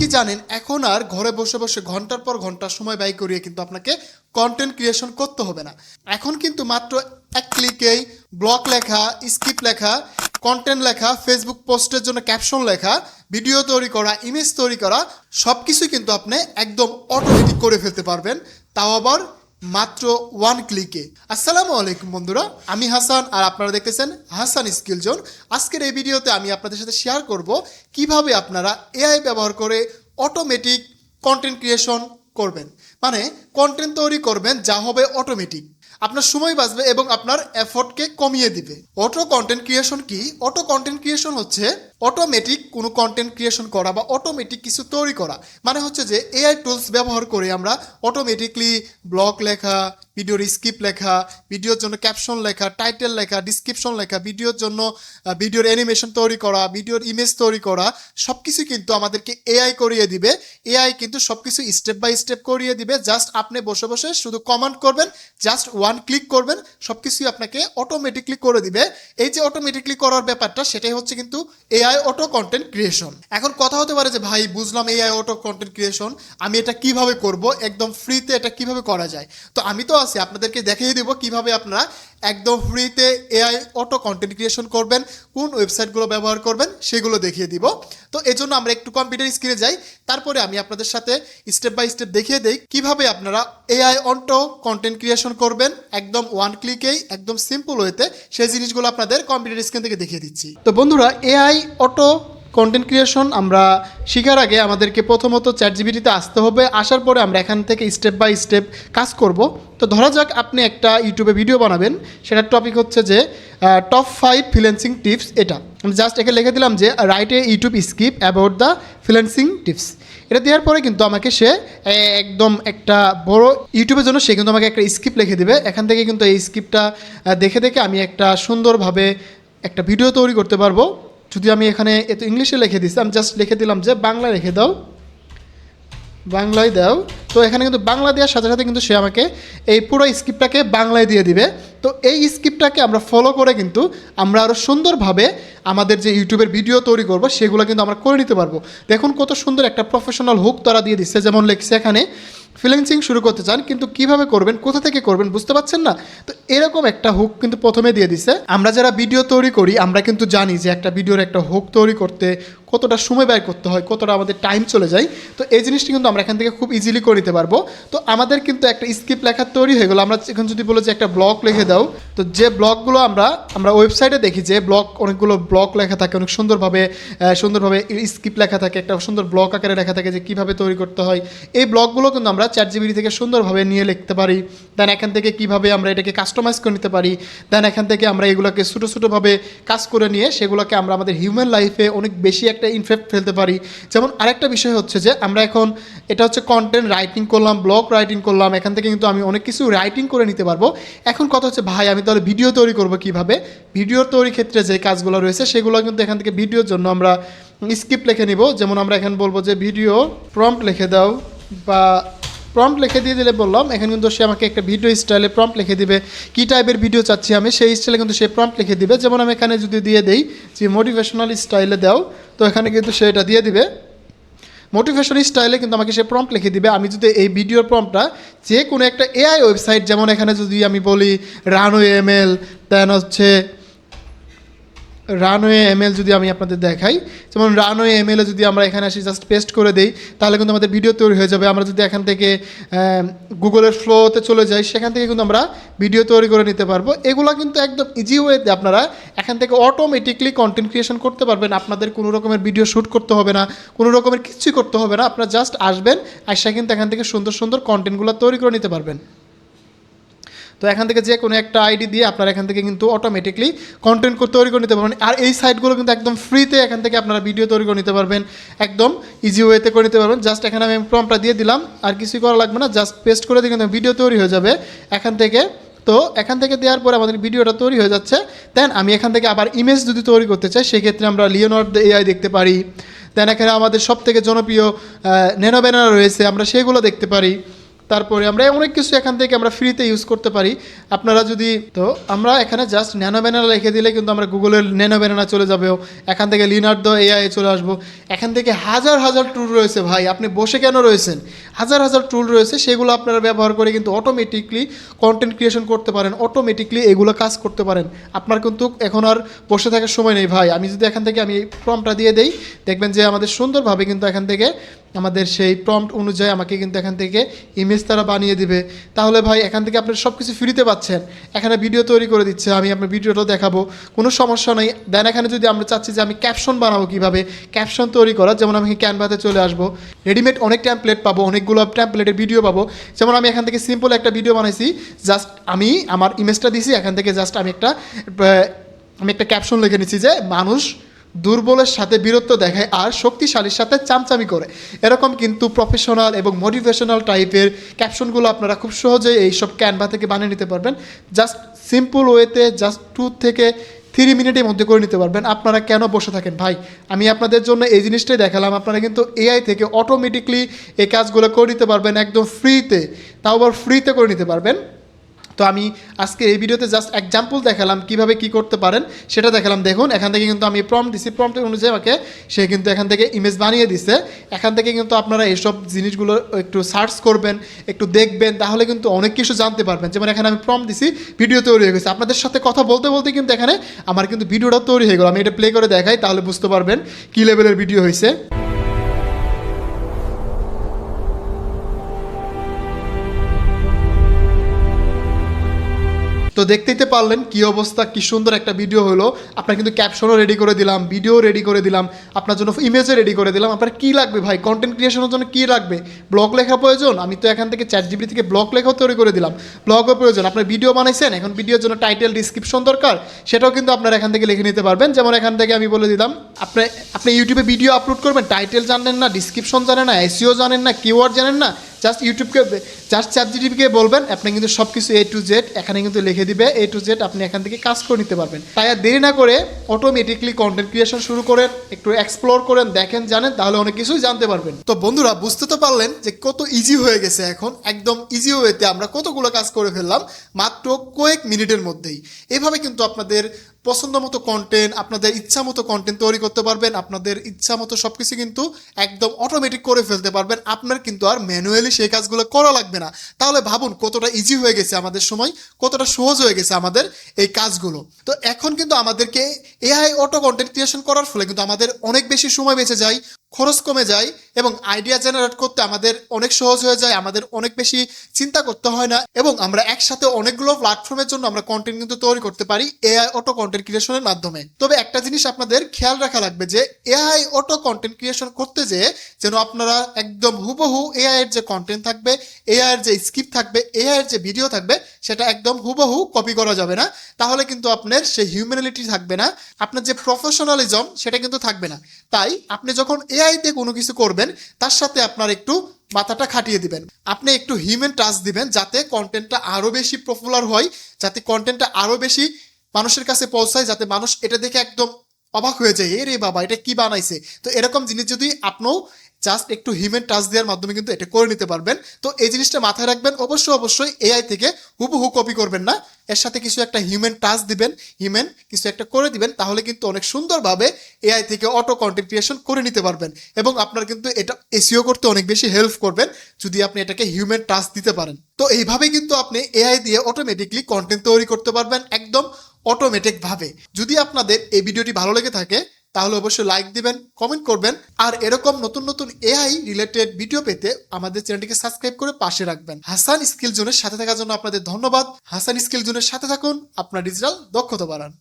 কি জানেন, এখন আর ঘরে বসে বসে ঘণ্টার পর ঘণ্টা সময় ব্যয় করিয়ে কিন্তু আপনাকে কন্টেন্ট ক্রিয়েশন করতে হবে না। এখন কিন্তু মাত্র এক ক্লিকেই ব্লগ লেখা স্ক্রিপ লেখা কন্টেন্ট লেখা ফেসবুক পোস্টের জন্য ক্যাপশন লেখা ভিডিও তৈরি করা ইমেজ তৈরি করা সব কিছুই কিন্তু আপনি একদম অটোমেটিক করে ফেলতে পারবেন। তাও আবার মাত্র ওয়ান ক্লিকে আসসালামু আলাইকুম বন্ধুরা, আমি হাসান আর আপনারা দেখতেছেন হাসান স্কিল জোন। আজকের এই ভিডিওতে আমি আপনাদের সাথে শেয়ার করব কীভাবে আপনারা এআই ব্যবহার করে অটোমেটিক কন্টেন্ট ক্রিয়েশন করবেন। মানে কন্টেন্ট তৈরি করবেন, যা হবে অটোমেটিক আপনার সময় বাঁচবে এবং আপনার এফোর্টকে কমিয়ে দিবে। অটো কন্টেন্ট ক্রিয়েশন কি? অটো কন্টেন্ট ক্রিয়েশন হচ্ছে অটোমেটিক কোনো কন্টেন্ট ক্রিয়েশন করা বা অটোমেটিক কিছু তৈরি করা মানে হচ্ছে যে এআই টুলস ব্যবহার করে আমরা অটোমেটিকলি ব্লগ লেখা ভিডিওর স্ক্রিপ্ট লেখা ভিডিওর জন্য ক্যাপশন লেখা টাইটেল লেখা ডিসক্রিপশন লেখা ভিডিওর জন্য ভিডিওর অ্যানিমেশন তৈরি করা ভিডিওর ইমেজ তৈরি করা সব কিছু কিন্তু আমাদেরকে এআই করিয়ে দিবে। এআই কিন্তু সব কিছু স্টেপ বাই স্টেপ করিয়ে দিবে। জাস্ট আপনি বসে বসে শুধু কমান্ড করবেন জাস্ট ওয়ান ক্লিক করবেন সব কিছুই আপনাকে অটোমেটিকলি করে দিবে। এই যে অটোমেটিকলি করার ব্যাপারটা, সেটাই হচ্ছে কিন্তু এআই অটো কন্টেন্ট ক্রিয়েশন এখন কথা হতে পারে যে, ভাই, বুঝলাম এআই অটো কন্টেন্ট ক্রিয়েশন আমি এটা কীভাবে করব? একদম ফ্রিতে এটা কীভাবে করা যায়? তো আমি তো আছি, আপনাদেরকে দেখিয়ে দেবো কীভাবে আপনারা একদম ফ্রিতে এআই অটো কন্টেন্ট ক্রিয়েশন করবেন, কোন ওয়েবসাইটগুলো ব্যবহার করবেন, সেগুলো দেখিয়ে দিব। তো এজন্য আমরা একটু কম্পিউটার স্ক্রিনে যাই, তারপরে আমি আপনাদের সাথে স্টেপ বাই স্টেপ দেখিয়ে দেই কীভাবে আপনারা এআই অটো কন্টেন্ট ক্রিয়েশন করবেন, একদম ওয়ান ক্লিকেই একদম সিম্পল ওয়েতে সেই জিনিসগুলো আপনাদের কম্পিউটার স্ক্রিন থেকে দেখিয়ে দিচ্ছি। তো বন্ধুরা, এআই অটো কন্টেন্ট ক্রিয়েশন আমরা শেখার আগে আমাদেরকে প্রথমত চ্যাট জিবিটিতে আসতে হবে। আসার পরে আমরা এখান থেকে স্টেপ বাই স্টেপ কাজ করব। তো ধরা যাক আপনি একটা ইউটিউবে ভিডিও বানাবেন। সেটার টপিক হচ্ছে যে টপ ফাইভ ফ্রিল্যান্সিং টিপস এটা। আমি জাস্ট একে লিখে দিলাম যে write a YouTube script about the freelancing tips এটা দেওয়ার পরে কিন্তু আমাকে সে একদম একটা বড় ইউটিউবের জন্য সে কিন্তু আমাকে একটা স্ক্রিপ্ট লিখে দেবে। এখান থেকে কিন্তু এই স্ক্রিপ্টটা দেখে দেখে আমি একটা সুন্দরভাবে একটা ভিডিও তৈরি করতে পারব। যদি আমি এখানে এত ইংলিশে লিখে দিচ্ছি আমি জাস্ট লিখে দিলাম যে বাংলা রেখে দাও। বাংলায় দাও। তো এখানে কিন্তু বাংলা দেওয়ার সাথে সাথে কিন্তু সে আমাকে এই পুরো স্ক্রিপ্টটাকে বাংলায় দিয়ে দিবে। তো এই স্ক্রিপ্টটাকে আমরা ফলো করে কিন্তু আমরা আরও সুন্দরভাবে আমাদের যে ইউটিউবের ভিডিও তৈরি করব, সেগুলো কিন্তু আমরা করে নিতে পারব। দেখুন কত সুন্দর একটা প্রফেশনাল হুক তারা দিয়ে দিচ্ছে। যেমন লিখছে এখানে ফ্রিল্যান্সিং শুরু করতে চান, কিন্তু কীভাবে করবেন, কোথা থেকে করবেন বুঝতে পারছেন না? তো এরকম একটা হুক কিন্তু প্রথমে দিয়ে দিছে। আমরা যারা ভিডিও তৈরি করি, আমরা কিন্তু জানি যে একটা ভিডিওর একটা হুক তৈরি করতে কতটা সময় ব্যয় করতে হয়, কতটা আমাদের টাইম চলে যায়, তো এই জিনিসটি কিন্তু আমরা এখান থেকে খুব ইজিলি করে নিতে পারব। তো আমাদের কিন্তু একটা স্ক্রিপ্ট লেখা তৈরি হয়ে গেলো। আমরা এখন যদি বলো যে একটা ব্লগ লিখে দাও, তো যে ব্লগগুলো আমরা আমরা ওয়েবসাইটে দেখি যে ব্লগ অনেকগুলো ব্লগ লেখা থাকে, অনেক সুন্দরভাবে সুন্দরভাবে স্ক্রিপ্ট লেখা থাকে, একটা সুন্দর ব্লগ আকারে লেখা থাকে যে কীভাবে তৈরি করতে হয়। এই ব্লগগুলো কিন্তু আমরা চ্যাট জিবিটি থেকে সুন্দরভাবে নিয়ে লিখতে পারি। দেন এখান থেকে কীভাবে আমরা এটাকে কাস্টমাইজ করে নিতে পারি। দেন এখান থেকে আমরা এগুলোকে ছোটো ছোটোভাবে কাজ করে নিয়ে সেগুলোকে আমরা আমাদের হিউম্যান লাইফে অনেক বেশি একটা ইনফেক্ট ফেলতে পারি। যেমন আরেকটা বিষয় হচ্ছে যে, আমরা এখন এটা হচ্ছে কন্টেন্ট রাইটিং করলাম ব্লগ রাইটিং করলাম, এখান থেকে কিন্তু আমি অনেক কিছু রাইটিং করে নিতে পারব। এখন কথা হচ্ছে, ভাই, আমি তাহলে ভিডিও তৈরি করব কীভাবে? ভিডিও তৈরির ক্ষেত্রে যে কাজগুলো রয়েছে, সেগুলো কিন্তু এখান থেকে ভিডিওর জন্য আমরা স্ক্রিপ্ট লিখে নিব। যেমন আমরা এখন বলব যে ভিডিও প্রম্পট লিখে দাও বা প্রম্পট লিখে দিয়ে দিলে বললাম, এখানে কিন্তু সে আমাকে একটা ভিডিও স্টাইলে প্রম্পট লিখে দিবে। কী টাইপের ভিডিও চাচ্ছি আমি? সেই স্টাইলে কিন্তু সে প্রম্পট লিখে দিবে। যেমন আমি এখানে যদি দিয়ে দেই যে মোটিভেশনাল স্টাইলে দাও, তো এখানে কিন্তু সে এটা দিয়ে দিবে। মোটিভেশন স্টাইলে কিন্তু আমাকে সে প্রম্পট লিখে দিবে। আমি যদি এই ভিডিওর প্রম্পটটা যে কোনো একটা এআই ওয়েবসাইট যেমন এখানে যদি আমি বলি রানওয়ে এমএল দেন হচ্ছে রানওয়ে এমএল যদি আমি আপনাদের দেখাই, যেমন রানওয়ে এম এমএলে যদি আমরা এখানে আসি জাস্ট পেস্ট করে দিই, তাহলে কিন্তু আমাদের ভিডিও তৈরি হয়ে যাবে। আমরা যদি এখান থেকে গুগলের ফ্লোতে চলে যাই, সেখান থেকে কিন্তু আমরা ভিডিও তৈরি করে নিতে পারব। এগুলো কিন্তু একদম ইজি ওয়েতে আপনারা এখান থেকে অটোমেটিকলি কন্টেন্ট ক্রিয়েশন করতে পারবেন। আপনাদের কোনো রকমের ভিডিও শ্যুট করতে হবে না, কোনো রকমের কিছুই করতে হবে না। আপনারা জাস্ট আসবেন, আসা কিন্তু এখান থেকে সুন্দর সুন্দর কন্টেন্টগুলো তৈরি করে নিতে পারবেন। তো এখান থেকে যে কোনো একটা আইডি দিয়ে আপনারা এখান থেকে কিন্তু অটোমেটিকলি কন্টেন্ট তৈরি করে নিতে পারবেন। আর এই সাইটগুলো কিন্তু একদম ফ্রিতে এখান থেকে আপনারা ভিডিও তৈরি করে নিতে পারবেন। একদম ইজি ওয়েতে করে নিতে পারবেন। জাস্ট এখানে আমি প্রমটা দিয়ে দিলাম। আর কিছুই করা লাগবে না জাস্ট পেস্ট করে দিয়ে কিন্তু ভিডিও তৈরি হয়ে যাবে। এখান থেকে তো এখান থেকে দেওয়ার পরে আমাদের ভিডিওটা তৈরি হয়ে যাচ্ছে। দেন আমি এখান থেকে আবার ইমেজ যদি তৈরি করতে চাই, সেক্ষেত্রে আমরা লিওনার্ড এআই দেখতে পারি। দেন এখানে আমাদের সব থেকে জনপ্রিয় ন্যানো ব্যানার রয়েছে, আমরা সেগুলো দেখতে পারি। তারপরে আমরা অনেক কিছু এখান থেকে আমরা ফ্রিতে ইউজ করতে পারি। আপনারা যদি, তো আমরা এখানে জাস্ট ন্যানো ব্যানানা লিখে দিলে কিন্তু আমরা গুগলের ন্যানো ব্যানানা চলে যাবেও এখান থেকে লিনার্দ এআই চলে আসব। এখান থেকে হাজার হাজার টুল রয়েছে ভাই, আপনি বসে কেন রয়েছেন? হাজার হাজার টুল রয়েছে, সেগুলো আপনারা ব্যবহার করে কিন্তু অটোমেটিকলি কন্টেন্ট ক্রিয়েশন করতে পারেন অটোমেটিকলি এগুলো কাজ করতে পারেন। আপনার কিন্তু এখন আর বসে থাকার সময় নেই ভাই। আমি যদি এখান থেকে, আমি প্রমটা দিয়ে দেই, দেখবেন যে আমাদের সুন্দরভাবে কিন্তু এখান থেকে আমাদের সেই প্রম্পট অনুযায়ী আমাকে কিন্তু এখান থেকে ইমেজ তারা বানিয়ে দিবে। তাহলে ভাই, এখান থেকে আপনার সব কিছু ফ্রিতে পাচ্ছেন। এখানে ভিডিও তৈরি করে দিচ্ছে, আমি আপনার ভিডিওটা দেখাবো। কোনো সমস্যা নেই। দেন এখানে যদি আমরা চাচ্ছি যে আমি ক্যাপশন বানাবো কীভাবে ক্যাপশন তৈরি করার, যেমন আমি ক্যানভাতে চলে আসব। রেডিমেড অনেক ট্যাম্পলেট পাবো, অনেকগুলো ট্যাম্পলেটের ভিডিও পাবো। যেমন আমি এখান থেকে সিম্পল একটা ভিডিও বানাইছি জাস্ট আমি আমার ইমেজটা দিছি, এখান থেকে জাস্ট আমি একটা আমি একটা ক্যাপশন লিখে নিচ্ছি যে, মানুষ দুর্বলের সাথে বীরত্ব দেখায় আর শক্তিশালীর সাথে চামচামি করে। এরকম কিন্তু প্রফেশনাল এবং মোটিভেশনাল টাইপের ক্যাপশনগুলো আপনারা খুব সহজেই এইসব ক্যানভা থেকে বানিয়ে নিতে পারবেন। জাস্ট সিম্পল ওয়েতে জাস্ট টু থেকে থ্রি মিনিটের মধ্যে করে নিতে পারবেন। আপনারা কেন বসে থাকেন? ভাই, আমি আপনাদের জন্য এই জিনিসটাই দেখালাম। আপনারা কিন্তু এআই থেকে অটোমেটিকলি এই কাজগুলো করে নিতে পারবেন একদম ফ্রিতে তাও আবার ফ্রিতে করে নিতে পারবেন। তো আমি আজকে এই ভিডিওতে জাস্ট এক্সাম্পল দেখালাম কীভাবে কি করতে পারেন, সেটা দেখালাম। দেখুন, এখান থেকে কিন্তু আমি প্রম দিছি। প্রম্পটের অনুযায়ী আমাকে সে কিন্তু এখান থেকে ইমেজ বানিয়ে দিছে। এখান থেকে কিন্তু আপনারা এইসব জিনিসগুলো একটু সার্চ করবেন, একটু দেখবেন, তাহলে কিন্তু অনেক কিছু জানতে পারবেন। যেমন এখানে আমি প্রম দিছি ভিডিও তৈরি হয়ে গেছে। আপনাদের সাথে কথা বলতে বলতে কিন্তু এখানে আমার কিন্তু ভিডিওটা তৈরি হয়ে গেল। আমি এটা প্লে করে দেখাই, তাহলে বুঝতে পারবেন কী লেভেলের ভিডিও হয়েছে তো দেখতেই তো পারলেন কি অবস্থা, কি সুন্দর একটা ভিডিও হলো। আপনার কিন্তু ক্যাপশনও রেডি করে দিলাম ভিডিও রেডি করে দিলাম, আপনার জন্য ইমেজও রেডি করে দিলাম। আপনার কি লাগবে ভাই? কন্টেন্ট ক্রিয়েশনের জন্য কি লাগবে? ব্লগ লেখা প্রয়োজন? আমি তো এখান থেকে চ্যাট জিবি থেকে ব্লগ লেখাও তৈরি করে দিলাম। ব্লগও প্রয়োজন। আপনার ভিডিও বানাইছেন, এখন ভিডিওর জন্য টাইটেল ডিসক্রিপশন দরকার। সেটাও কিন্তু আপনারা এখান থেকে লিখে নিতে পারবেন। যেমন এখান থেকে আমি বলে দিলাম, আপনি আপনি ইউটিউবে ভিডিও আপলোড করবেন টাইটেল জানেন না ডিসক্রিপশন জানেন না এসিও জানেন না কিওয়ার্ড জানেন না জাস্ট ইউটিউবকে জাস্ট চ্যাট জিটিভিকে বলবেন, আপনি কিন্তু সব কিছু এ টু জেড এখানে কিন্তু লিখে দিবে। এ টু জেড আপনি এখান থেকে কাজ করে নিতে পারবেন। তাই আর দেরি না করে অটোমেটিকলি কন্টেন্ট ক্রিয়েশন শুরু করেন, একটু এক্সপ্লোর করেন, দেখেন, জানেন, তাহলে অনেক কিছুই জানতে পারবেন। তো বন্ধুরা, বুঝতে তো পারলেন যে কত ইজি হয়ে গেছে এখন। একদম ইজি ওয়েতে আমরা কতগুলো কাজ করে ফেললাম, মাত্র কয়েক মিনিটের মধ্যেই। এভাবে কিন্তু আপনাদের পছন্দ মতো কন্টেন্ট আপনাদের ইচ্ছা মতো কন্টেন্ট তৈরি করতে পারবেন, আপনাদের ইচ্ছা মতো সব কিছু কিন্তু একদম অটোমেটিক করে ফেলতে পারবেন। আপনার কিন্তু আর ম্যানুয়ালি সেই কাজগুলো করা লাগবে না। তাহলে ভাবুন কতটা ইজি হয়ে গেছে আমাদের সময়, কতটা সহজ হয়ে গেছে আমাদের এই কাজগুলো। তো এখন কিন্তু আমাদেরকে এআই অটো কন্টেন্ট ক্রিয়েশন করার ফলে কিন্তু আমাদের অনেক বেশি সময় বেঁচে যায়, খরচ কমে যায় এবং আইডিয়া জেনারেট করতে আমাদের অনেক সহজ হয়ে যায়, আমাদের অনেক বেশি চিন্তা করতে হয় না এবং আমরা একসাথে অনেকগুলো প্ল্যাটফর্মের জন্য আমরা কন্টেন্ট কিন্তু তৈরি করতে পারি এআই অটো কন্টেন্ট ক্রিয়েশনের মাধ্যমে। তবে একটা জিনিস আপনাদের খেয়াল রাখা লাগবে যে এআই অটো কন্টেন্ট ক্রিয়েশন করতে যেয়ে যেন আপনারা একদম হুবহু এআই এর যে কন্টেন্ট থাকবে এআই এর যে স্ক্রিপ্ট থাকবে এআই এর যে ভিডিও থাকবে, সেটা একদম হুবহু কপি করা যাবে না। তাহলে কিন্তু আপনার সেই হিউম্যানিটি থাকবে না, আপনার যে প্রফেশনালিজম সেটা কিন্তু থাকবে না। তাই আপনি যখন এআই তে কোনো কিছু করবেন তার সাথে আপনার একটু মাথাটা খাটিয়ে দিবেন। আপনি একটু হিউম্যান টাচ দিবেন যাতে কন্টেন্টটা আরও বেশি পপুলার হয়, যাতে কন্টেন্টটা আরও বেশি মানুষের কাছে পৌঁছায়, যাতে মানুষ এটা দেখে একদম অবাক হয়ে যায়, এ রে বাবা, এটা কি বানাইছে? তো এরকম জিনিস যদি আপনিও জাস্ট একটু হিউম্যান টাচ দেওয়ার মাধ্যমে কিন্তু এটা করে নিতে পারবেন। তো এই জিনিসটা মাথায় রাখবেন। অবশ্যই অবশ্যই এআই থেকে হুবহু কপি করবেন না। এর সাথে কিছু একটা হিউম্যান টাচ দিবেন হিউম্যান কিছু একটা করে দিবেন, তাহলে কিন্তু অনেক সুন্দরভাবে এআই থেকে অটো কন্টেন্ট ক্রিয়েশন করে নিতে পারবেন এবং আপনার কিন্তু এটা এসিও করতে অনেক বেশি হেল্প করবেন, যদি আপনি এটাকে হিউম্যান টাচ দিতে পারেন। তো এইভাবে কিন্তু আপনি এআই দিয়ে অটোমেটিকলি কন্টেন্ট তৈরি করতে পারবেন, একদম অটোমেটিক ভাবে। যদি আপনাদের এই ভিডিওটি ভালো লেগে থাকে, তাহলে অবশ্যই লাইক দিবেন কমেন্ট করবেন, আর এরকম নতুন নতুন এআই রিলেটেড ভিডিও পেতে আমাদের চ্যানেলটিকে সাবস্ক্রাইব করে পাশে রাখবেন। হাসান স্কিল জোনের সাথে থাকার জন্য আপনাদের ধন্যবাদ। হাসান স্কিল জোনের সাথে থাকুন, আপনার ডিজিটাল দক্ষতা বাড়ান।